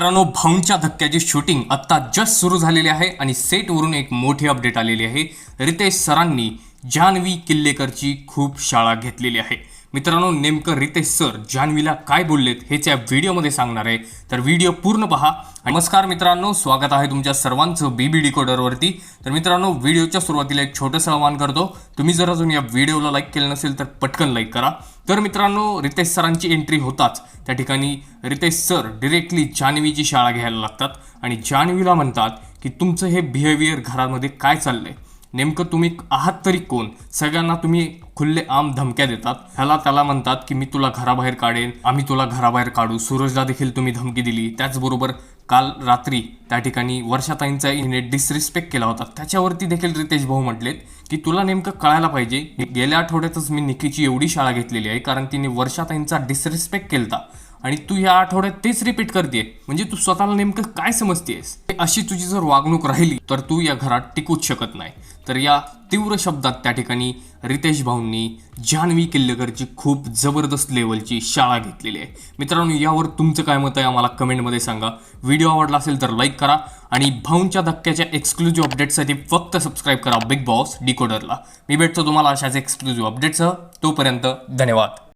मित्रांनो भाऊंच्या धक्क्याची शूटिंग आत्ता जस्ट सुरू झालेली आहे आणि सेटवरून एक मोठी अपडेट आलेली आहे. रितेश सरांनी जान्हवी किल्लेकरची खूप शाळा घेतलेली आहे. मित्रांनो नेमकं रितेश सर जान्हवीला काय बोललेत हेच या व्हिडिओमध्ये सांगणार आहे. तर व्हिडिओ पूर्ण पहा. नमस्कार मित्रांनो स्वागत आहे तुमच्या सर्वांचं बीबी डिकोडरवरती तर मित्रांनो व्हिडिओच्या सुरुवातीला एक छोटंसं आवाहन करतो. तुम्ही जर अजून या व्हिडिओला लाईक केलं नसेल तर पटकन लाईक करा. तर मित्रांनो रितेश सरांची एंट्री होताच. त्या ठिकाणी रितेश सर डिरेक्टली जान्हवीची शाळा घ्यायला लागतात. आणि जान्हवीला म्हणतात की तुमचं हे बिहेवियर घरामध्ये काय चाललंय? नेमकं तुम्ही आहात तरी कोण? सगळ्यांना तुम्ही खुल्ले आम धमक्या देतात. ह्याला त्याला म्हणतात की मी तुला घराबाहेर काढेन. आम्ही तुला घराबाहेर काढू. सूरजला देखील तुम्ही धमकी दिली. त्याचबरोबर काल रात्री त्या ठिकाणी वर्षाताईंचा हिने डिसरिस्पेक्ट केला होता. त्याच्यावरती देखील रितेश भाऊ म्हटलेत की तुला नेमकं कळायला पाहिजे. गेल्या आठवड्यातच मी निकीची एवढी शाळा घेतलेली आहे कारण तिने वर्षाताईंचा डिसरिस्पेक्ट केला आणि तू या आठवड्यात तेच रिपीट करते म्हणजे तू स्वतःला नेमकं काय समजतेस अशी तुझी जर वागणूक राहिली तर तू या घरात टिकूच शकत नाही. तर या तीव्र शब्दात त्या ठिकाणी रितेश भाऊंनी जान्हवी किल्लेकरची खूप जबरदस्त लेवलची शाळा घेतलेली आहे. मित्रांनो यावर तुमचं काय मत आहे आम्हाला कमेंटमध्ये सांगा. व्हिडिओ आवडला असेल तर लाईक करा आणि भाऊंच्या धक्क्याच्या एक्सक्लुझिव्ह अपडेटसाठी फक्त सबस्क्राईब करा बिग बॉस डिकोडरला मी भेटतो तुम्हाला अशाच एक्सक्लुझिव्ह अपडेटसह तोपर्यंत धन्यवाद.